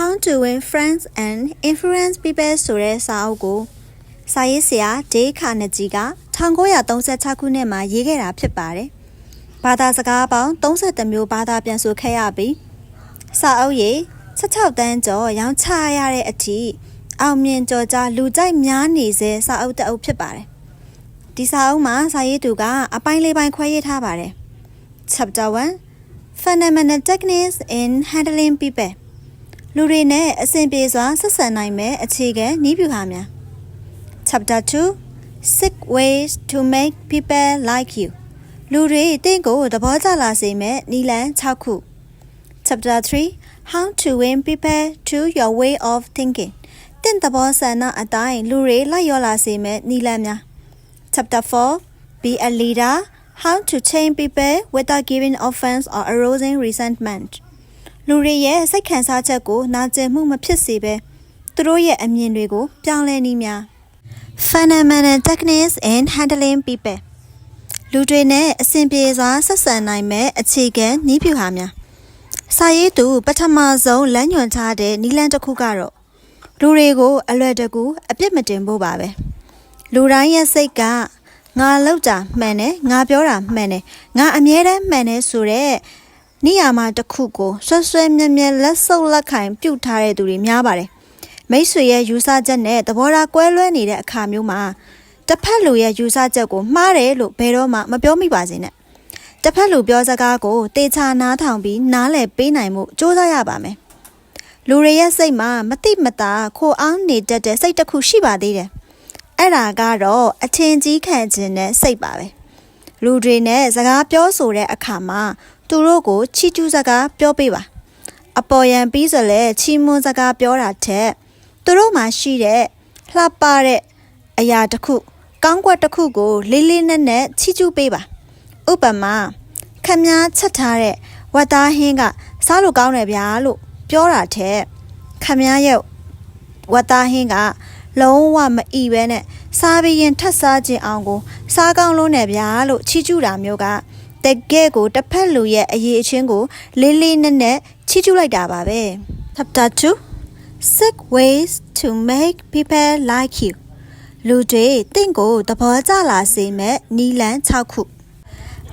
How to win friends and influence people ဆိုတဲ့စာအုပ်ကိုစာရေးဆရာဒေးခါနဂျီက1936ခုနှစ်မှာရေးခဲ့တာဖြစ်ပါတယ်။ဘာသာစကားပေါင်း32မျိုးဘာသာပြန်ဆိုခဲ့ရပြီးစာအုပ်ရေး16တန်းကျော်ရောင်းချရတဲ့အထိအောင်မြင်ကျော်ကြားလူကြိုက်များနေစေစာအုပ်တစ်အုပ်ဖြစ်ပါတယ်။ဒီစာအုပ်မှာစာရေးသူကအပိုင်းလေးပိုင်းခွဲရေးထားပါတယ်။ Chapter 1 Fundamental Techniques in Handling People လူတွေနဲ့အဆင်ပြေစွာဆက်ဆံနိုင်မဲ့အခြေခံနည်းဗျူဟာများ Chapter 2 Six ways to make people like you လူတွေတင့်ကိုသဘောကျလာစေမဲ့နည်းလမ်း6ခု Chapter 3 How to win people to your way of thinking တင့်သဘောဆန္ဒအတိုင်းလူတွေလိုက်ရောလာစေမဲ့နည်းလမ်းများ Chapter 4 Be a leader How to change people without giving offense or arousing resentment လူတွေရဲ့စိတ်ခံစားချက်ကိုနာကျင်မှုမဖြစ်စေဘဲသူတို့ရဲ့အမြင်တွေကို ပြောင်းလဲနည်းများ Fundamental techniques in handling people လူတွေနဲ့အဆင်ပြေစွာဆက်ဆံနိုင်မဲ့အခြေခံနည်းဗျူဟာများစာရေးသူပထမဆုံးလမ်းညွှန်ထားတဲ့နည်းလမ်းတစ်ခုကတော့လူတွေကိုအလွယ်တကူအပြစ်မတင်ဖို့ပါပဲလူတိုင်းရဲ့စိတ်ကငါလောက်တာမှန်တယ်ငါပြောတာမှန်တယ်ငါအမြဲတမ်းမှန်တယ်ဆိုတော့ နေရာမှာတစ်ခုကိုဆွဆွဲမြဲမြဲလက်ဆုပ်လက်ခိုင်ပြုတ်ထားတဲ့သူတွေများပါတယ်မိတ်ဆွေရဲ့ယူဆချက်နဲ့သဘောထားကွဲလွဲနေတဲ့အခါမျိုးမှာတစ်ဖက်လူရဲ့ယူဆချက်ကိုမှားတယ်လို့ဘယ်တော့မှမပြောမိပါစေနဲ့တစ်ဖက်လူပြောစကားကိုတေချာနားထောင်ပြီးနားလည်ပေးနိုင်မှုစ조사ရပါမယ်လူတွေရဲ့စိတ်မှာမတိမတာခိုအောင်နေတတ်တဲ့စိတ်တစ်ခုရှိပါသေးတယ်အဲ့ဒါကတော့အထင်ကြီးခံခြင်းနဲ့စိတ်ပါပဲလူတွေနဲ့စကားပြောဆိုတဲ့အခါမှာ သူတို့ကိုချီးကျူးစကားပြောပေးပါအပေါ်ယံပြီးဆိုလဲချီးမွမ်းစကားပြောတာထက်သူတို့မှာရှိတဲ့လှပတဲ့အရာတစ်ခုကောင်းကွက်တစ်ခုကို လေးလေးနက်နက်ချီးကျူးပေးပါဥပမာခမည်းချက်ထားတဲ့ဝတ်သားဟင်းကစားလို့ကောင်းတယ်ဗျာလို့ပြောတာထက်ခမည်းရဲ့ဝတ်သားဟင်းကလုံးဝမအီပဲနဲ့စားပြီးရင်ထပ်စားခြင်းအောင်ကို စားကောင်းလို့နဲ့ဗျာလို့ချီးကျူးတာမျိုးက တကယ်ကိုတစ်ဖက်လူရဲ့အရေးအချင်းကိုလေးလေးနက်နက်ချီးကျူးလိုက်တာပါပဲ Chapter 2 Six ways to make people like you လူတွေတင့်ကိုသဘောကျလာစေမဲ့နီလန်း6ခု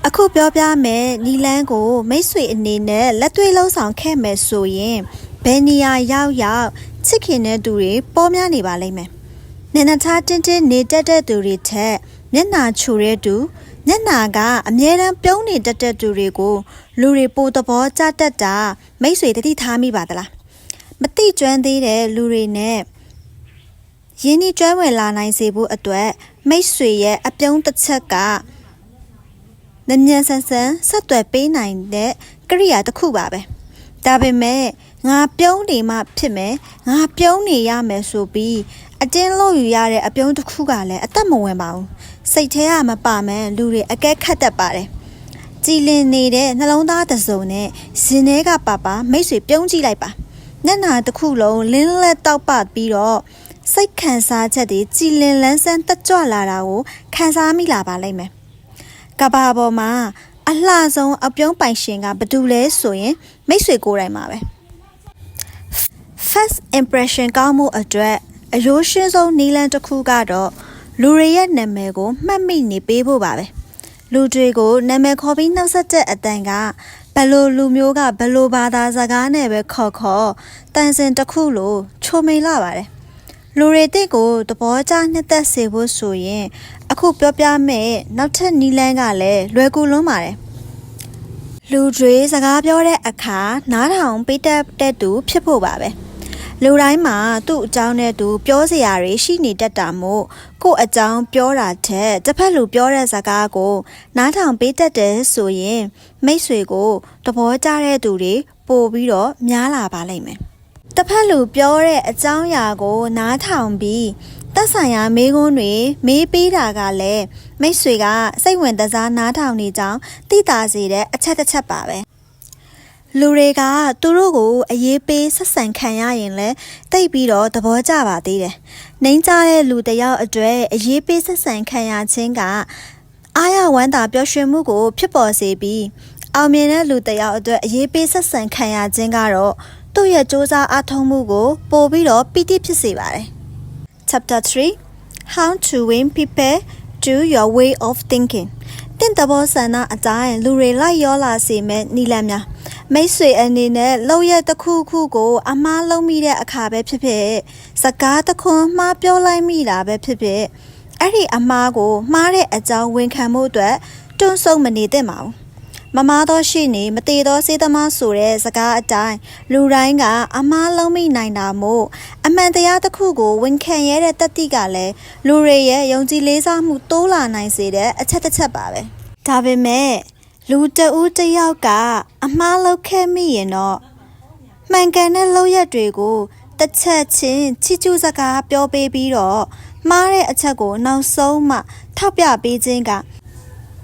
အခုပြောပြမယ်နီလန်းကိုမိတ်ဆွေအနေနဲ့လက်တွေ့လှုပ်ဆောင်ခဲ့မယ်ဆိုရင်ဘယ်နေရာရောက်ရောက်ချစ်ခင်တဲ့သူတွေပေါ်များနေပါလိမ့်မယ်။နေနထားတင်းတင်းနေတတ်တဲ့သူတွေထက်မျက်နာချူတဲ့သူ မျက်နာကအမြဲတမ်းပြုံးနေတတ်တဲ့သူတွေကိုလူတွေပိုသဘောကျတတ်တာမိတ်ဆွေတတိထားမိပါသလား။မတိကျွမ်းသေးတဲ့လူတွေနဲ့ရင်းနှီးကျွမ်းဝင်လာနိုင်စေဖို့အတွက်မိတ်ဆွေရဲ့အပြုံးတစ်ချက်ကနည်းနည်းဆန်းဆန်းဆက်သွယ်ပေးနိုင်တဲ့ကိရိယာတစ်ခုပါပဲဒါပေမဲ့ငါပြုံးနေမှဖြစ်မယ်ငါပြုံးနေရမယ်ဆိုပြီး အတင်းလို့ယူရတဲ့အပြုံးတစ်ခုကလည်းအသက်မဝင်ပါဘူးစိတ်ထဲကမပါမှန်းလူတွေအကဲခတ်တတ်ပါတယ်ကြည်လင်နေတဲ့နှလုံးသားတစ်စုံနဲ့ဇင်းထဲကပါပါမိတ်ဆွေပြုံးကြည့်လိုက်ပါမျက်နှာတစ်ခုလုံးလင်းလက်တောက်ပပြီးတော့စိတ်ခံစားချက်တွေကြည်လင်လန်းဆန်းတက်ကြွလာတာကိုခံစားမိလာပါလိမ့်မယ်။ကဘာပေါ်မှာအလှဆုံးအပြုံးပိုင်ရှင်ကဘယ်သူလဲဆိုရင်မိတ်ဆွေကိုယ်တိုင်ပါပဲ။ First impression ကောင်းမှုအတွက် အရိုးရှင်းဆုံးနည်းလမ်းတစ်ခုကတော့လူတွေရဲ့နာမည်ကိုမှတ်မိနေပေးဖို့ပါပဲ။လူတွေကိုနာမည်ခေါ်ပြီးနှုတ်ဆက်တဲ့အတန်ကဘလို့လူမျိုးကဘလို့ဘာသာစကားနဲ့ပဲခေါ်ခေါ်တန်စင်တစ်ခုလို့ချုံမိန်လာပါတယ်လူတွေတဲ့ကိုသဘောကျနှစ်သက်စေဖို့ဆိုရင် အခုပြောပြမယ့်နောက်ထပ်နီလန်းကလည်းလွယ်ကူလွန်းပါတယ်လူတွေစကားပြောတဲ့အခါနားထောင်ပေးတတ်တဲ့သူဖြစ်ဖို့ပါပဲ လူတိုင်းမှာသူ့အကြောင်းနဲ့သူပြောစရာတွေရှိနေတတ်တာမို့ကို့အကြောင်းပြောတာထက်တစ်ဖက်လူပြောတဲ့စကားကို နားထောင်ပေးတတ်တယ်ဆိုရင်မိတ်ဆွေကိုသဘောကျတဲ့သူတွေပို့ပြီးတော့များလာပါလိမ့်မယ်တစ်ဖက်လူပြောတဲ့အကြောင်းအရာကိုနားထောင်ပြီးသက်ဆိုင်ရာမေးခွန်းတွေမေးပေးတာကလည်းမိတ်ဆွေကစိတ်ဝင်တစားနားထောင်နေကြောင်းသိတာစေတဲ့အချက်တစ်ချက်ပါပဲ လူတွေကသူတို့ကိုအရေးပေးဆက်ဆံခံရရင်လည်းတိတ်ပြီးတော့သဘောကျပါသေးတယ်။နှိမ်ကြတဲ့လူတယောက်အတွေ့အရေးပေးဆက်ဆံခံရခြင်းကအားရဝမ်းသာပျော်ရွှင်မှုကို ဖြစ်ပေါ်စေပြီးအောင်မြင်တဲ့လူတယောက်အတွက်အရေးပေးဆက်ဆံခံရခြင်းကတော့သူ့ရဲ့စူးစမ်းအားထုတ်မှုကို ပို့ပြီးတော့ပီတိဖြစ်စေပါတယ် Chapter 3 How to win people to your way of thinking တင့်တဘောဆန္ဒအတိုင်းလူတွေလိုက်ရောလာစေမဲ့နီလန်များ မိတ်ဆွေအနေနဲ့လောက်ရတစ်ခုခုကိုအမားလုံးမိတဲ့အခါပဲဖြစ်ဖြစ်စကားတစ်ခွန်းမှားပြောလိုက်မိတာပဲဖြစ်ဖြစ်အဲ့ဒီအမားကိုမှားတဲ့အကြောင်းဝန်ခံမှုအတွက်တွန်းဆုတ်မနေသင့်ပါဘူးမမားသောရှိနေမသေးသောစေးသမားဆိုတဲ့စကားအတိုင်းလူတိုင်းကအမားလုံးမိနိုင်တာမို့အမှန်တရားတစ်ခုကိုဝန်ခံရတဲ့တတိကလည်းလူတွေရဲ့ယုံကြည်လေးစားမှုတိုးလာနိုင်စေတဲ့အချက်တစ်ချက်ပါပဲဒါပေမဲ့ လူတဦးတစ်ယောက်က အမားလောက်ခဲ့မိရင်တော့မှန်ကန်တဲ့လောက်ရက်တွေကိုတစ်ချက်ချင်းချီကျူးစကားပြောပေးပြီးတော့မှားတဲ့အချက်ကိုနောက်ဆုံးမှ ထောက်ပြပေးခြင်းက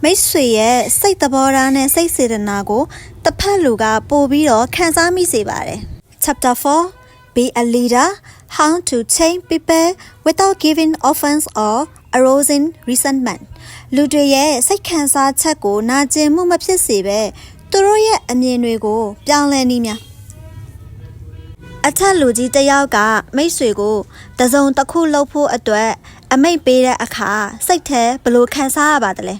မိတ်ဆွေရဲ့စိတ်သဘောထားနဲ့စိတ်စေတနာကိုတစ်ဖက်လူကပို့ပြီးတော့ခံစားမိစေပါတယ် Chapter 4 Be a leader how to change people without giving offense or arousing resentment လူတွေရဲ့စိတ်ခံစားချက်ကိုနာကျင်မှုမဖြစ်စေပဲသူတို့ရဲ့အမြင်တွေကို ပြောင်းလဲနည်းများအထက်လူကြီးတစ်ယောက်ကမိတ်ဆွေကိုတစုံတစ်ခုလှုပ်ဖို့အတွက် အမိတ်ပေးတဲ့အခါစိတ်ထဲဘယ်လိုခံစားရပါသလဲ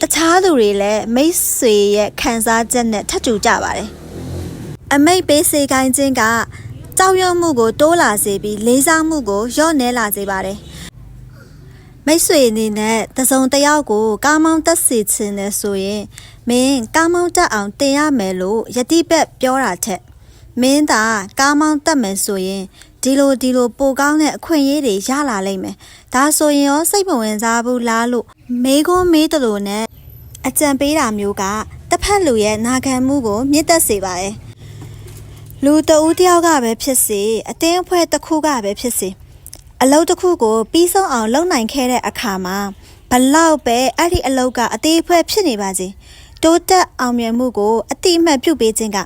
တခြားသူတွေလည်းမိတ်ဆွေရဲ့ခံစားချက်နဲ့ထပ်တူကြပါတယ်။အမိတ်ပေးစေခိုင်းခြင်းကကြောက်ရွံ့မှုကိုတိုးလာစေပြီးလေးစားမှုကိုလျော့နဲလာစေပါတယ်။ မိတ်ဆွေအနေနဲ့တစုံတစ်ယောက်ကိုကားမောင်းတက်စေချင်တယ်ဆိုရင်မင်းကားမောင်းတက်အောင်တင်ရမယ်လို့ယတိပက်ပြောတာထက်မင်းသာကားမောင်းတက်မယ်ဆိုရင်ဒီလိုဒီလိုပိုကောင်းတဲ့အခွင့်အရေးတွေရလာလိမ့်မယ်။ဒါဆိုရင်ရောစိတ်မဝင်စားဘူးလားလို့မေးခွန်းမေးတယ်လို့နဲ့အကြံပေးတာမျိုးကတစ်ဖက်လူရဲ့နာခံမှုကိုမြင့်တက်စေပါတယ်။လူတဦးတယောက်ကပဲဖြစ်စေအတင်းအဖွဲ့တစ်ခုကပဲဖြစ်စေ အလုပ်တစ်ခုကိုပြီးဆုံးအောင်လုပ်နိုင်ခဲ့တဲ့အခါမှာဘလောက်ပဲအဲ့ဒီအလုပ်ကအသေးအဖွဲဖြစ်နေပါစေတိုးတက်အောင်မြင်မှုကိုအတိအမှတ်ပြုပေးခြင်းက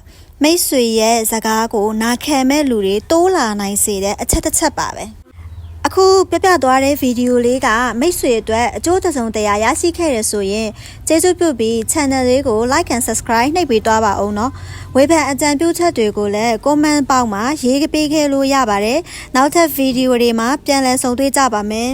မိတ်ဆွေရဲ့စကားကိုနာခံမဲ့လူတွေတိုးလာနိုင်စေတဲ့အချက်တစ်ချက်ပါပဲ။ အခုပြပြသွားတဲ့ဗီဒီယိုလေးကမိတ်ဆွေအတွက်အကျိုးတစ်စုံတရာရရှိခဲ့ရဆိုရင်ကျေးဇူးပြုပြီး channel လေးကို like and subscribe နှိပ်ပေးသွားပါအောင်နော်ဝေဖန်အကြံပြုချက်တွေကိုလည်း comment ပေါက်မှာရေးပေးခဲ့လို့ရပါတယ်နောက်ထပ်ဗီဒီယိုတွေမှာပြန်လည်ဆုံတွေ့ကြပါမယ်